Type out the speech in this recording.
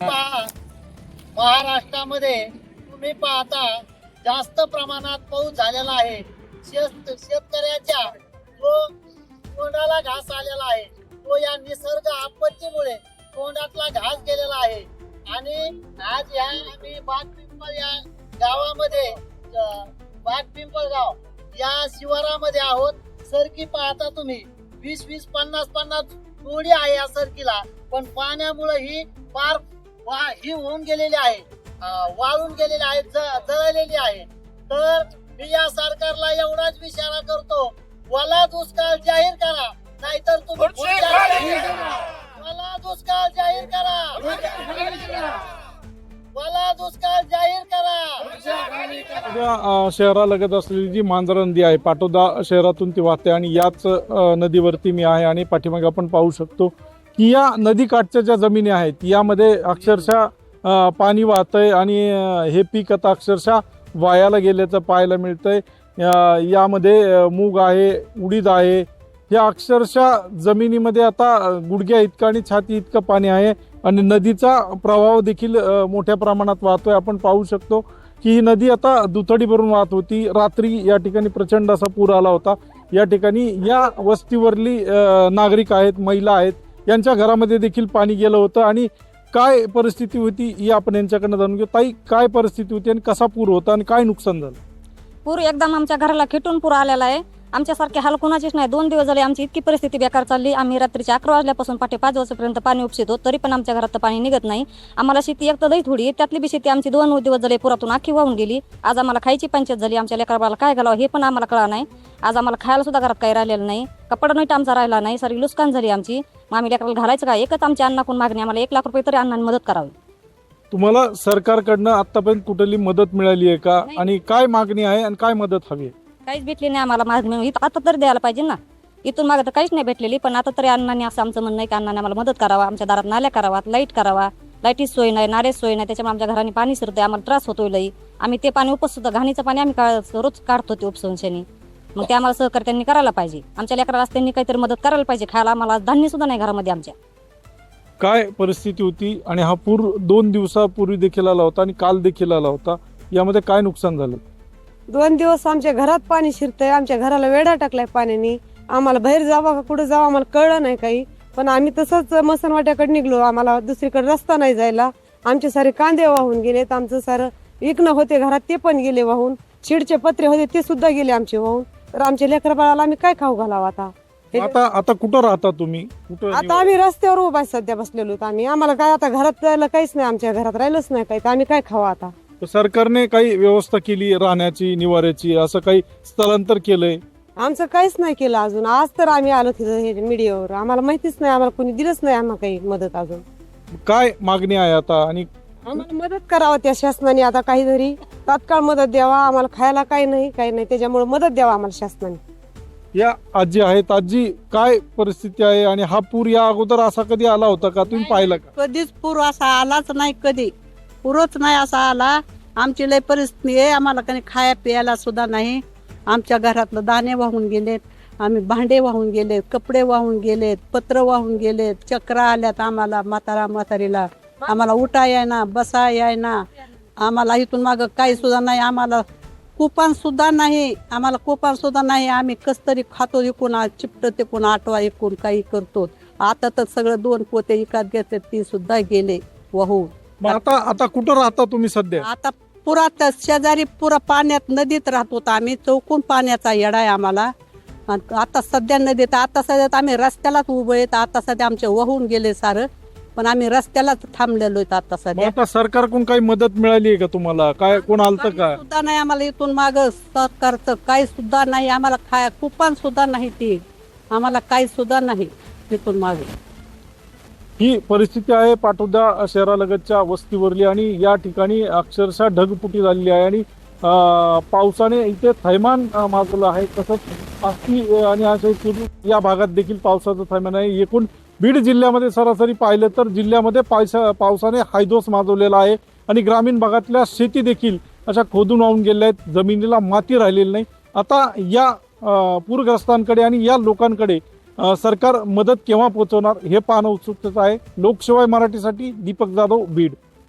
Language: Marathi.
पहा, महाराष्ट्रामध्ये तुम्ही पाहता जास्त प्रमाणात पाऊस झालेला आहे. शेत शेतकऱ्याच्या जो तोंडाला घास आलेला आहे तो या निसर्ग आपत्तीमुळे तोंडातला घास गेलेला आहे. आणि आज या आम्ही बाग पिंपळ या गावामध्ये बाग पिंपळ गाव या शिवारामध्ये आहोत. सरकी पाहता तुम्ही. वीस वीस पन्नास पन्नास जोडी आहे या सरकीला. पण पाण्यामुळे ही फार वा- ही होऊन गेलेली आहे. वाळून गेलेली आहे जळलेली आहे. तर मी या सरकारला एवढाच इशारा करतो वला दुष्काळ जाहीर करा नाहीतर तुम्ही वला दुष्काळ जाहीर करा. वला दुष्काळ जाहीर करा. उद्या अ, शहरालगत असलेली जी मांजरा नदी आहे पाटोदा शहरातून ती वाहते आणि याच नदीवरती मी आहे आणि पाठीमागे आपण पाहू शकतो. की या नदीकाठच्या ज्या जमिनी आहेत यामध्ये अक्षरशः पाणी पाणी वाहतंय आणि हे पीक आता अक्षरशः वायाला गेल्याचं पाहायला मिळतंय. आहे यामध्ये मूग आहे उडीद आहे. या अक्षरशः जमिनीमध्ये आता गुडघ्या इतकं आणि छाती इतकं पाणी आहे आणि नदीचा प्रवाह देखील मोठ्या प्रमाणात वाहतोय. आपण पाहू शकतो की ही नदी आता दुथडी भरून वाहत होती. रात्री या ठिकाणी प्रचंड असा पूर आला होता. या ठिकाणी या वस्तीवरली नागरिक आहेत महिला आहेत यांच्या घरामध्ये देखील पाणी गेलं होतं. आणि काय परिस्थिती होती ही आपण यांच्याकडनं जाणून घेऊ. ताई काय परिस्थिती होती आणि कसा पूर होता आणि काय नुकसान झालं? पूर एकदम आमच्या घराला खेटून पूर आलेला आहे. आमच्यासारखे हाल कुणाचीच नाही. दोन दिवस झाले आमची इतकी परिस्थिती बेकार चालली. आम्ही रात्रीच्या अकरा वाजल्यापासून पाठी पाच वाजेपर्यंत पाणी उपसितो तरी पण आमच्या घरात पाणी निघत नाही. आम्हाला शेती एक तर लई थोडी. त्यातली बी शेती आमची दोन दिवस झाले पुरातून आखी वाहून गेली. आज आम्हाला खायची पंचायत झाली. आमच्या लेकराबाला काय घालावं हे पण आम्हाला कळा नाही. आज आम्हाला खायला सुद्धा घरात काही राहिलेलं नाही. कपडा नीट आमचा राहिला नाही. सारी लुस्कान झाली आमची. मग आम्ही लेकराला घालायचं काय? एकच आमच्या अन्नाकडून मागणी आम्हाला एक लाख रुपये तरी अण्णांनी मदत करावी. तुम्हाला सरकारकडनं आतापर्यंत कुठली मदत मिळाली आहे का? नाही. आणि काय मागणी आहे आणि काय मदत हवी आहे? काहीच भेटली नाही आम्हाला मागणी. इथं आता तरी द्यायला पाहिजे ना. इथून मागं तर काहीच नाही भेटलेली पण आता तरी अण्णांनी असं आमचं म्हणणं आहे की अण्णाने आम्हाला मदत करावा आमच्या दारात नाल्या करावा लाइट करावा. लाईटीच सोय नाही नाल्याच सोय नाही त्याच्यामुळे आमच्या घराने पाणी शिरतंय आम्हाला त्रास होतोय लई. आम्ही ते पाणी उपससुद्धा घाणीचं पाणी आम्ही का- रोज काढतो ते उपसून मग ते आम्हाला सहकार्य त्यांनी करायला पाहिजे. आमच्या लेकराला रस्त्यांनी त्यांनी काहीतरी मदत करायला पाहिजे. खायला आम्हाला धान्य सुद्धा नाही घरामध्ये आमच्या. काय परिस्थिती होती आणि हा पूर दोन दिवसापूर्वी देखील आला होता आणि काल देखील आला होता? यामध्ये काय नुकसान झालं? दोन दिवस आमच्या घरात पाणी शिरतंय आमच्या घराला वेढा टाकलाय पाण्याने. आम्हाला बाहेर जावा का कुठं जावं आम्हाला कळलं नाही काही. पण आम्ही तसंच मसनवाट्याकडे निघलो. आम्हाला दुसरीकडे रस्ता नाही जायला. आमचे सारे कांदे वाहून गेलेत. आमचं सारं विकणं होते घरात ते पण गेले वाहून. शिडचे पत्रे होते ते सुद्धा गेले आमचे वाहून. तर आमच्या लेकरा बाळाला आम्ही काय खाऊ घालावं आता? आता आता कुठं राहता तुम्ही? कुठं आता आम्ही रस्त्यावर उभा आहे सध्या बसलेलो. आम्ही आम्हाला काय आता घरात जायला काहीच नाही आमच्या घरात राहिलंच नाही काही. आम्ही काय खावं आता? तर सरकारने काही व्यवस्था केली राहण्याची निवाऱ्याची असं काही स्थलांतर केलंय? आमचं काहीच नाही केलं अजून. आज तर आम्ही आलो तिथं हे मीडियावर. आम्हाला माहितीच नाही आम्हाला कोणी दिलंच नाही आम्हाला काही मदत अजून. काय मागणी आहे आता? आणि आम्हाला मदत करावं त्या शासनाने आता काहीतरी. तात्काळ मदत द्यावा आम्हाला खायला काही नाही काही नाही. त्याच्यामुळे मदत द्यावा आम्हाला शासनाने. या आजी आहेत. आजी काय परिस्थिती आहे? आणि हा पूर या अगोदर असा कधी आला होता का? तुम्ही पाहिला का? कधीच पूर असा आलाच नाही कधी. पूरच नाही असा आला. आमची लय परिस्थिती आहे. आम्हाला काही खाया प्यायला सुद्धा नाही. आमच्या घरातलं दाणे वाहून गेलेत. आम्ही भांडे वाहून गेलेत कपडे वाहून गेलेत पत्र वाहून गेलेत. चक्रा आल्यात आम्हाला म्हातारा म्हातारीला. आम्हाला उठा यायना बसा यायना. आम्हाला इथून मागं काही सुद्धा नाही. आम्हाला कुपन सुद्धा नाही. आम्हाला कुपन सुद्धा नाही. आम्ही कस तरी खातो इकून चिपट तिकून आठवा इकून काही करतो. आता तर सगळं दोन पोते इकात घेतात ती सुद्धा गेले. वाहून. मग आता आता कुठं राहता तुम्ही सध्या? आता पुरात शेजारी पुरा पाण्यात नदीत राहतो आम्ही. चौकून पाण्याचा येडा आहे आम्हाला. आणि आता सध्या नदीत आता सध्यात आम्ही रस्त्यालाच उभे आहेत. आता सध्या आमचे वाहून गेले सारं. पण आम्ही रस्त्यालाच थांबलेलो आहेत आता मग सध्या आता सरकारकडून काही मदत मिळाली आहे का तुम्हाला? काय कोण आलतं काही का सुद्धा नाही आम्हाला इथून माग सरकारचं काही सुद्धा नाही. आम्हाला खाया कुपन सुद्धा नाही ती. आम्हाला काही सुद्धा नाही इथून मागे. ही परिस्थिती आहे. पाटोदा शहरालगतच्या वस्तीवरली आणि या ठिकाणी अक्षरशः ढगफुटी झालेली आहे आणि पावसाने इथे थैमान माजवलं आहे. तसंच आस्ती आणि या भागात देखील पावसाचं थैमान आहे. एकूण बीड जिल्ह्यामध्ये सरासरी पाहिलं तर जिल्ह्यामध्ये पावसा पावसाने हायदोस माजवलेला आहे आणि ग्रामीण भागातल्या शेती देखील अशा खोदून वाहून गेल्या आहेत. जमिनीला माती राहिलेली नाही. आता या पूरग्रस्तांकडे आणि या लोकांकडे सरकार मदत केव्हा पोहोचवणार हे पाहणं उत्सुकतेचं आहे. लोकसेवा मराठीसाठी दीपक जाधव बीड.